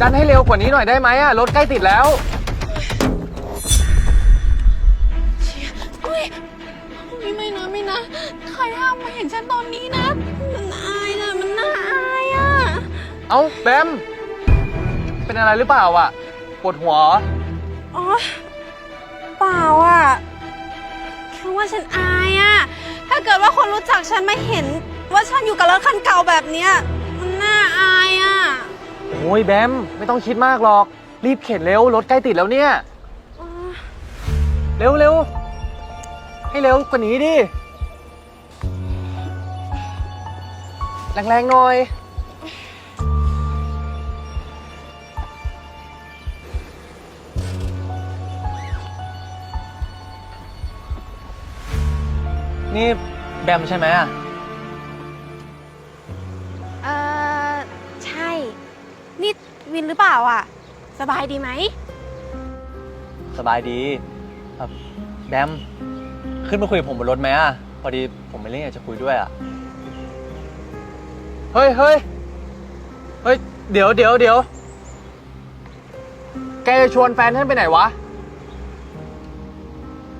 ดันให้เร็วกว่านี้หน่อยได้ไหมอะรถใกล้ติดแล้ว อุ้ยอุ๊ยไม่นะไม่นะ ใครห้ามมาเห็นฉันตอนนี้นะ มันอายนะมันน่าอายอะ เอ้าแบม เป็นอะไรหรือเปล่าอะปวดหัวเหรออ๋อ เปล่าอะคือว่าฉันอายอะ ถ้าเกิดว่าคนรู้จักฉันมาเห็น ว่าฉันอยู่กับรถคันเก่าแบบเนี้ย มันน่าอายอะ โอ้ยแบม ไม่ต้องคิดมากหรอก รีบเข็นเร็ว รถใกล้ติดแล้วเนี่ย เร็วเร็วให้เร็วกว่านี้ดิ แรงๆหน่อย นี่แบมใช่ไหมอะ วินหรือเปล่าอะ สบายดีไหม สบายดีเอ่อแบม ขึ้นมาคุยกับผมบนรถไหมอะ พอดีผมไม่เล่นอยากจะคุยด้วยอะ เฮ้ยเฮ้ยเฮ้ย เดี๋ยวเดี๋ยวเดี๋ยวแกจะชวนแฟนท่านไปไหนวะ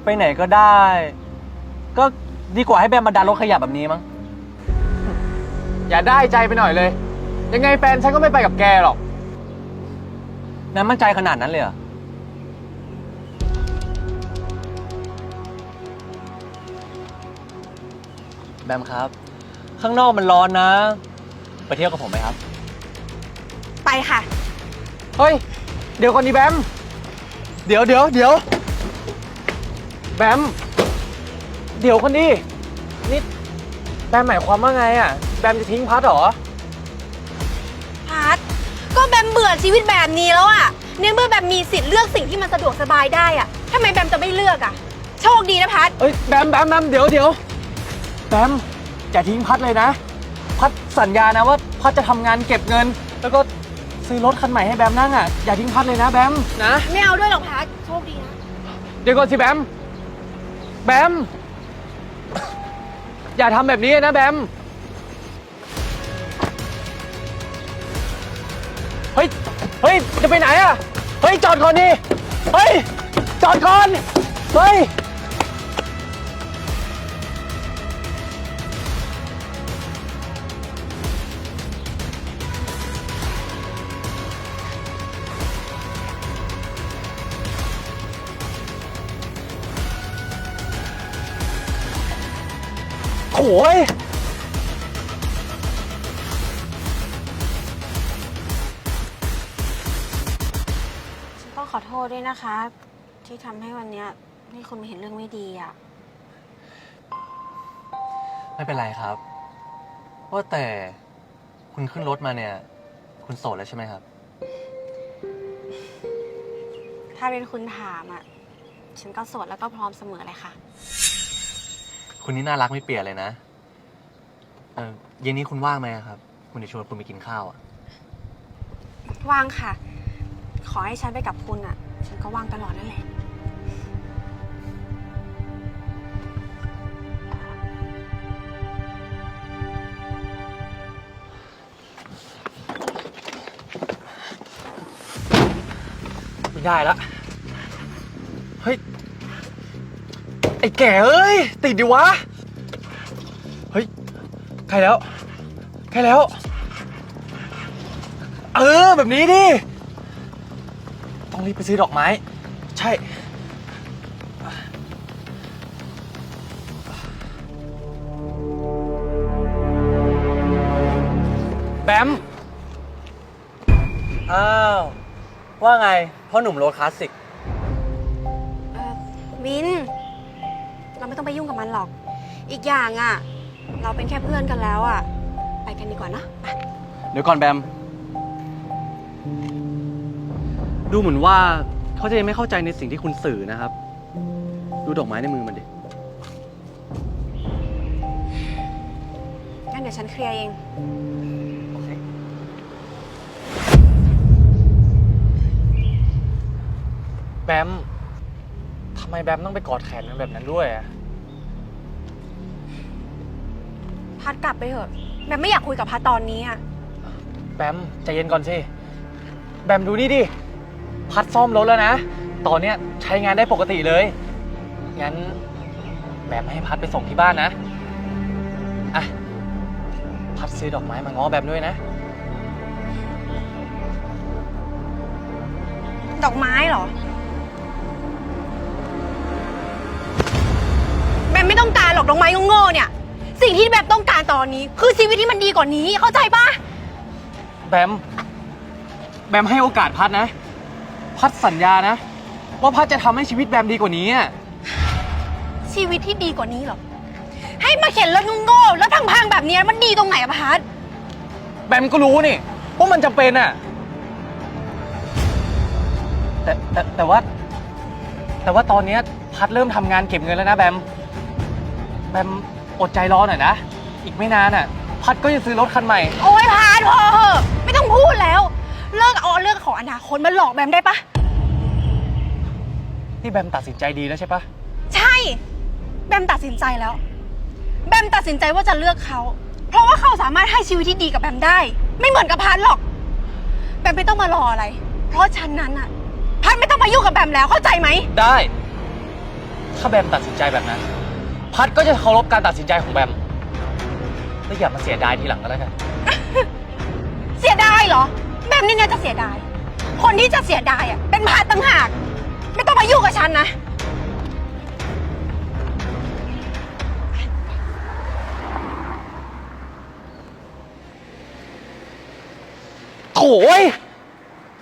ไปไหนก็ได้ ก็ดีกว่าให้แบมมาดันรถขยะแบบนี้มั้ง อย่าได้ใจไปหน่อยเลย ยังไงแฟนฉันก็ไม่ไปกับแกหรอก นั้นมั่นใจขนาดนั้นเลยเหรอ แบมครับ ข้างนอกมันร้อนนะ ไปเที่ยวกับผมไหมครับ ไปค่ะ เฮ้ย เดี๋ยวก่อนดิแบม เดี๋ยวเดี๋ยวเดี๋ยว แบม เดี๋ยวคนดินี่แบมหมายความว่าไงอะ แบมจะทิ้งพัดเหรอพัด ก็แบมเบื่อชีวิตแบบนี้แล้วอะในเมื่อแบมมีสิทธิ์เลือกสิ่งที่มันสะดวกสบายได้อะทำไมแบมจะไม่เลือกอะโชคดีนะพัด เอ้ยแบมแบมแบมเดี๋ยวเดี๋ยวแบมอย่าทิ้งพัดเลยนะ พัดสัญญานะว่าพัดจะทำงานเก็บเงิน แล้วก็ซื้อรถคันใหม่ให้แบมนั่งอะอย่าทิ้งพัดเลยนะแบมนะไม่เอาด้วยหรอกพัด โชคดีนะ เดี๋ยวก่อนสิแบมแบมอย่าทำแบบนี้นะแบม เฮ้ย จะไปไหนอะ เฮ้ย จอดก่อนดิเฮ้ย จอดก่อน เฮ้ย โอ้ย ด้วยนะคะ ที่ทำให้วันเนี้ยให้คุณมาเห็นเรื่องไม่ดีอะไม่เป็นไรครับ ว่าแต่คุณขึ้นรถมาเนี่ย คุณโสดแล้วใช่ไหมครับ ถ้าเป็นคุณถามอะฉันก็โสดแล้วก็พร้อมเสมอเลยค่ะ คุณนี่น่ารักไม่เปลี่ยนเลยนะเออเย็นนี้คุณว่างไหมครับ คุณจะชวนคุณไปกินข้าวอะ ว่างค่ะ ขอให้ฉันไปกับคุณอะ ฉันก็ว่างตลอดนั่นแหละ ไม่ได้ละ เฮ้ย ไอ้แก่เอ้ย ติดดิวะ เฮ้ย ใครแล้ว ใครแล้ว เออ แบบนี้ดิ ต้องรีบไปซื้อดอกไม้ ใช่ แบม อ้าว ว่าไงพ่อหนุ่มรถคลาสสิก เอ่อวิน เราไม่ต้องไปยุ่งกับมันหรอก อีกอย่างอะเราเป็นแค่เพื่อนกันแล้วอะไปกันดีกว่าเนอะไปเดี๋ยวก่อนแบม ดูเหมือนว่าเขาจะยังไม่เข้าใจในสิ่งที่คุณสื่อนะครับ ดูดอกไม้ในมือมันดิ งั้นเดี๋ยวฉันเคลียร์เอง แบมทำไมแบมต้องไปกอดแขนกันแบบนั้นด้วยอะพัดกลับไปเถอะ แบบไม่อยากคุยกับพัดตอนนี้อะแบมใจเย็นก่อนสิแแบมดูนี่ดิ พัดซ่อมรถแล้วนะ ตอนเนี้ยใช้งานได้ปกติเลย งั้นแบมให้พัดไปส่งที่บ้านนะ อะ พัดซื้อดอกไม้มาง้อแบมด้วยนะ ดอกไม้เหรอ แบมไม่ต้องการหรอกดอกไม้โง่ๆเนี่ย สิ่งที่แบมต้องการตอนนี้ คือชีวิตที่มันดีกว่านี้เข้าใจปะแบม แบมให้โอกาสพัดนะ พัดสัญญานะ ว่าพัดจะทำให้ชีวิตแบมดีกว่านี้อะชีวิตที่ดีกว่านี้เหรอ ให้มาเข็นรถโง่ๆแล้วพังๆแบบเนี้ยมันดีตรงไหนอะพัดแบมก็รู้นี่ว่ามันจำเป็นอะแต่แต่แต่ว่า แต่ว่าตอนเนี้ยพัดเริ่มทำงานเก็บเงินแล้วนะแบม แบมอดใจรอหน่อยนะ อีกไม่นานอะพัดก็จะซื้อรถคันใหม่ โอ้ยพัดพอเหอะไม่ต้องพูดแล้ว เลิกเอาเรื่องของอนาคตมาหลอกแบมได้ปะนี่แบมตัดสินใจดีแล้วใช่ปะใช่ แบมตัดสินใจแล้ว แบมตัดสินใจว่าจะเลือกเขา เพราะว่าเขาสามารถให้ชีวิตที่ดีกับแบมได้ ไม่เหมือนกับพัดหรอก แบมไม่ต้องมารออะไร เพราะฉะนั้นอะพัดไม่ต้องมายุ่งกับแบมแล้วเข้าใจไหม ได้ ถ้าแบมตัดสินใจแบบนั้น พัดก็จะเคารพการตัดสินใจของแบมแล้วอย่ามาเสียดายทีหลังก็แล้วกัน เสียดายเหรอแบ มนี่เนี่ยจะเสียดาย คนที่จะเสียดายอะเป็นพัดต่างหาก ไม่ต้องมายุ่งกับฉันนะ โถย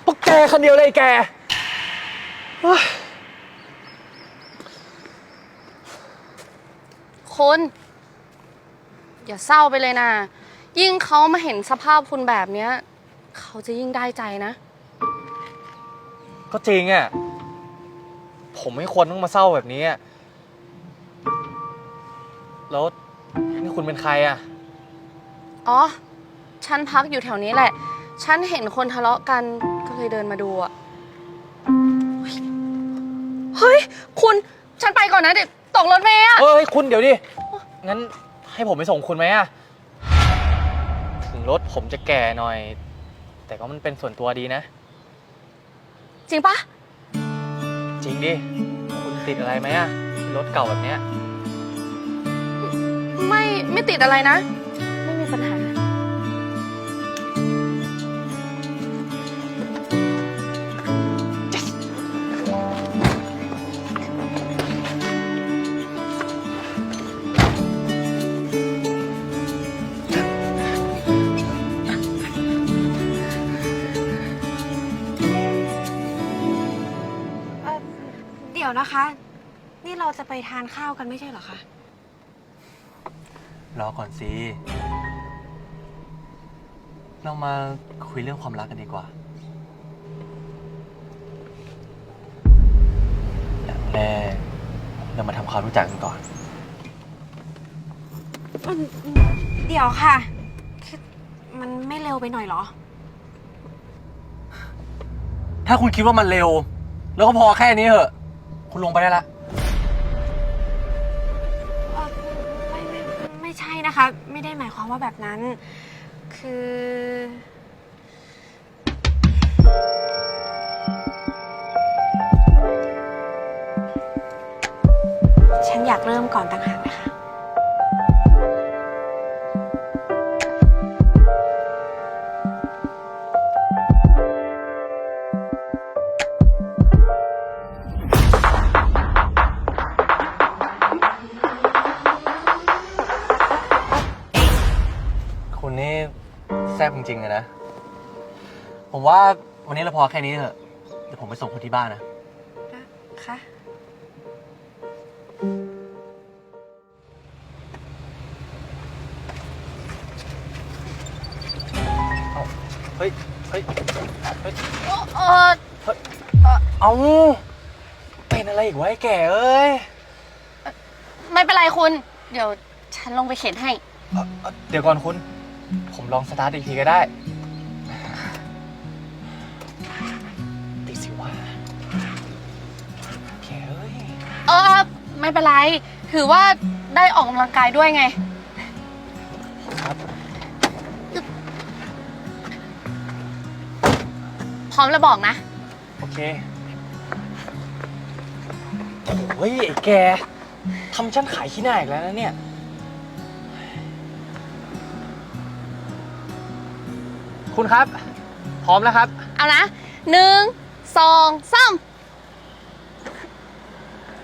พวกแกคนเดียวเลยไอ้แกเฮ้ยคุณอย่าเศร้าไปเลยนะ ยิ่งเขามาเห็นสภาพคุณแบบเนี้ย เขาจะยิ่งได้ใจนะ ก็จริงอะ ผมไม่ควรต้องมาเศร้าแบบนี้อะแล้วนี่คุณเป็นใครอะ อ๋อ ฉันพักอยู่แถวนี้แหละ ฉันเห็นคนทะเลาะกันก็เลยเดินมาดูอะเฮ้ยคุณ ฉันไปก่อนนะเดี๋ยวตกรถเมย์อะเอ้ย คุณเดี๋ยวดิ งั้นให้ผมไปส่งคุณไหมอะ ถึงรถผมจะแก่หน่อย แต่ก็มันเป็นส่วนตัวดีนะ จริงปะจริงดิ คุณติดอะไรไหมอะรถเก่าแบบเนี้ย ไม่ไม่ติดอะไรนะ คะ นี่เราจะไปทานข้าวกันไม่ใช่เหรอคะ รอก่อนสิ เรามาคุยเรื่องความรักกันดีกว่า อย่างแรกเรามาทำความรู้จักกันก่อน เดี๋ยวค่ะคือมันไม่เร็วไปหน่อยเหรอ ถ้าคุณคิดว่ามันเร็ว แล้วก็พอแค่นี้เหอะ คุณลงไปได้ละ เอ่อไม่ไม่ไม่ใช่นะคะ ไม่ได้หมายความว่าแบบนั้น คือ ฉันอยากเริ่มก่อนต่างหากนะคะ แซ่บจริงๆเลยนะ ผมว่าวันนี้เราพอแค่นี้เถอะ เดี๋ยวผมไปส่งคุณที่บ้านนะ ค่ะเฮ้ยเฮ้ย เฮ้ย เออเอาเป็นอะไรอีกวะไอ้แก่เอ้ยไม่เป็นไรคุณ เดี๋ยวฉันลงไปเข็นให้ เอ่อเอ่อเดี๋ยวก่อนคุณ ผมลองสตาร์ทอีกทีก็ได้ ติดสิว่าแกเอ้ยเออไม่เป็นไร ถือว่าได้ออกกำลังกายด้วยไง ครับพพร้อมแล้วบอกนะ โอเคโอ้ยไอ้แกทำฉันขายขี้หน้าอีกแล้วนะเนี่ย คุณครับ พร้อมแล้วครับ เอานะหนึ่งสองสาม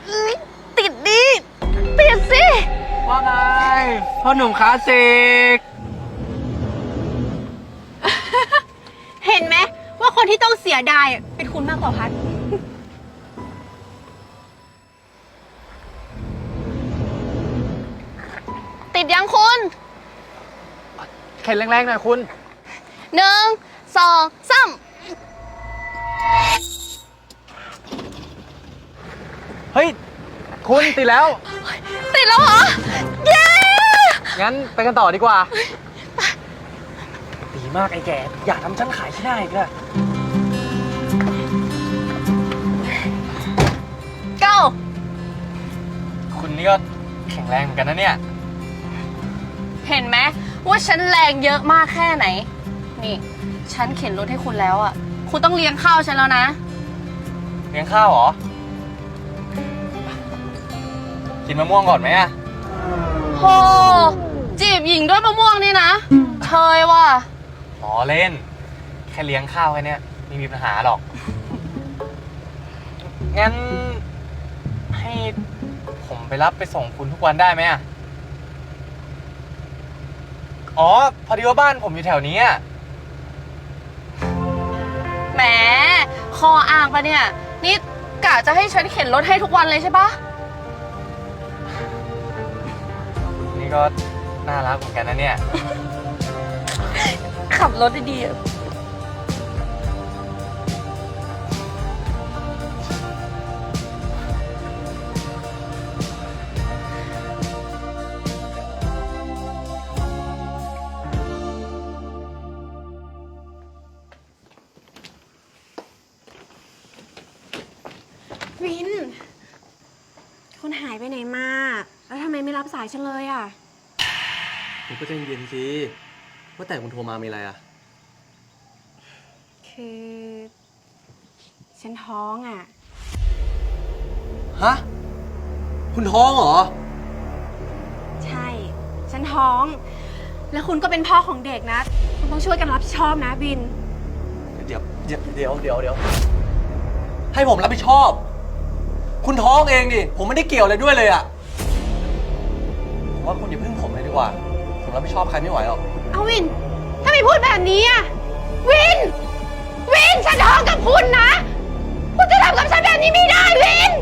อุ๊ยติดดิ ติดสิ ว่าไงพ่อหนุ่มคลาสสิกเห็นไหมว่าคนที่ต้องเสียดายอะเป็นคุณมากกว่าพัด ติดยังคุณเข็นแรงๆหน่อยคุณ หนึ่งสองสามเฮ้ย คุณติดแล้ว ติดแล้วเหรอ เย้ งั้นไปกันต่อดีกว่า ดีมากไอ้แก อย่าทำฉันขายขี้หน้าอีกเลยเก้าคุณนี่ก็แข็งแรงเหมือนกันนะเนี่ย เห็นไหมว่าฉันแรงเยอะมากแค่ไหน นี่ ฉันเข็นรถให้คุณแล้วอะ คุณต้องเลี้ยงข้าวฉันแล้วนะ เลี้ยงข้าวเหรอ กินมะม่วงก่อนไหมอะโหจีบหญิงด้วยมะม่วงนี่นะเชยว่ะอ๋อเล่น แค่เลี้ยงข้าวแค่เนี้ยไม่มีปัญหาหรอก งั้น ให้ผมไปรับไปส่งคุณทุกวันได้ไหมอะอ๋อ พอดีว่าบ้านผมอยู่แถวนี้อะแห มคออ่างปะเนี่ย นี่กะจะให้ฉันเข็นรถให้ทุกวันเลยใช่ปะนี่ก็น่ารักเหมือนกันนะเนี่ย ขับรถดีๆายฉันเลยอะ คุณก็ใจเย็นๆสิว่าแต่คุณโทรมามีอะไรอะ คือ ฉันท้องอะ ฮะ คุณท้องเหรอ ใช่ ฉันท้อง แล้วคุณก็เป็นพ่อของเด็กนะ คุณต้องช่วยกันรับผิดชอบนะวิน เดี๋ยวเดี๋ยวเดี๋ยวเดี๋ยวเดี๋ยวให้ผมรับผิดชอบ คุณท้องเองดิผมไม่ได้เกี่ยวอะไรด้วยเลยอะ ผมว่าคุณอย่าพึ่งผมเลยดีกว่า ผมรับผิดชอบใครไม่ไหวหรอก เอาวิน ถ้าไม่พูดแบบนี้อะวิน วินฉันท้องกับคุณนะ คุณจะทำกับฉันแบบนี้ไม่ได้วิน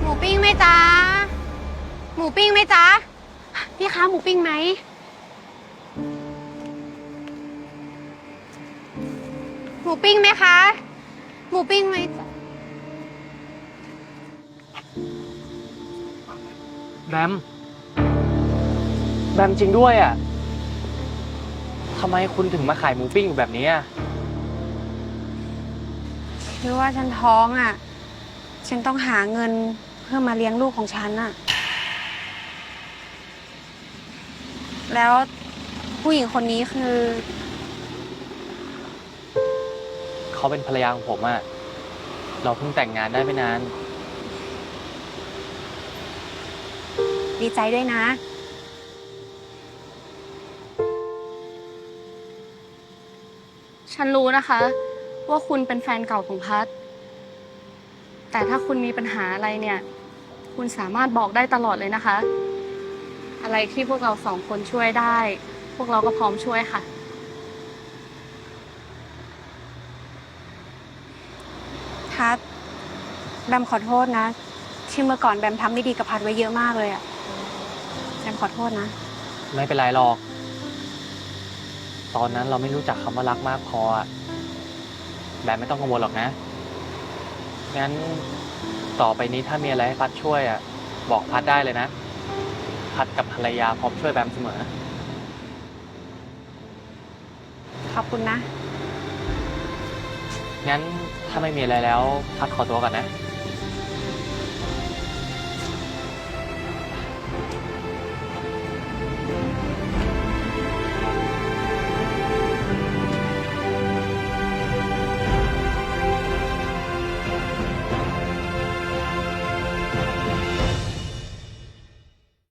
หมูปิ้งไหมจ๊ะ หมูปิ้งไหมจ๊ะ พี่คะหมูปิ้งไหม หมูปิ้งไหมคะ หมูปิ้งไหมจ๊ะแบม แบมจริงด้วยอะทำไมคุณถึงมาขายหมูปิ้งอยู่แบบนี้อะคือว่าฉันท้องอะ ฉันต้องหาเงินเพื่อมาเลี้ยงลูกของฉันอะ แล้วผู้หญิงคนนี้คือ เขาเป็นภรรยาของผมอะเราเพิ่งแต่งงานได้ไม่นาน ดีใจด้วยนะ ฉันรู้นะคะ ว่าคุณเป็นแฟนเก่าของพัทแต่ถ้าคุณมีปัญหาอะไรเนี่ย คุณสามารถบอกได้ตลอดเลยนะคะ อะไรที่พวกเราสองคนช่วยได้ พวกเราก็พร้อมช่วยค่ะ พัดแบมขอโทษนะ ที่เมื่อก่อนแบมทำไม่ดีกับพัดไว้เยอะมากเลยอะแบมขอโทษนะ ไม่เป็นไรหรอก ตอนนั้นเราไม่รู้จักคำว่ารักมากพออะแบมไม่ต้องกังวลหรอกนะ งั้นต่อไปนี้ถ้ามีอะไรให้พัดช่วยอะบอกพัดได้เลยนะ พัดกับภรรยาพร้อมช่วยแบมเสมอ ขอบคุณนะ งั้นถ้าไม่มีอะไรแล้วพัดขอตัวก่อนนะ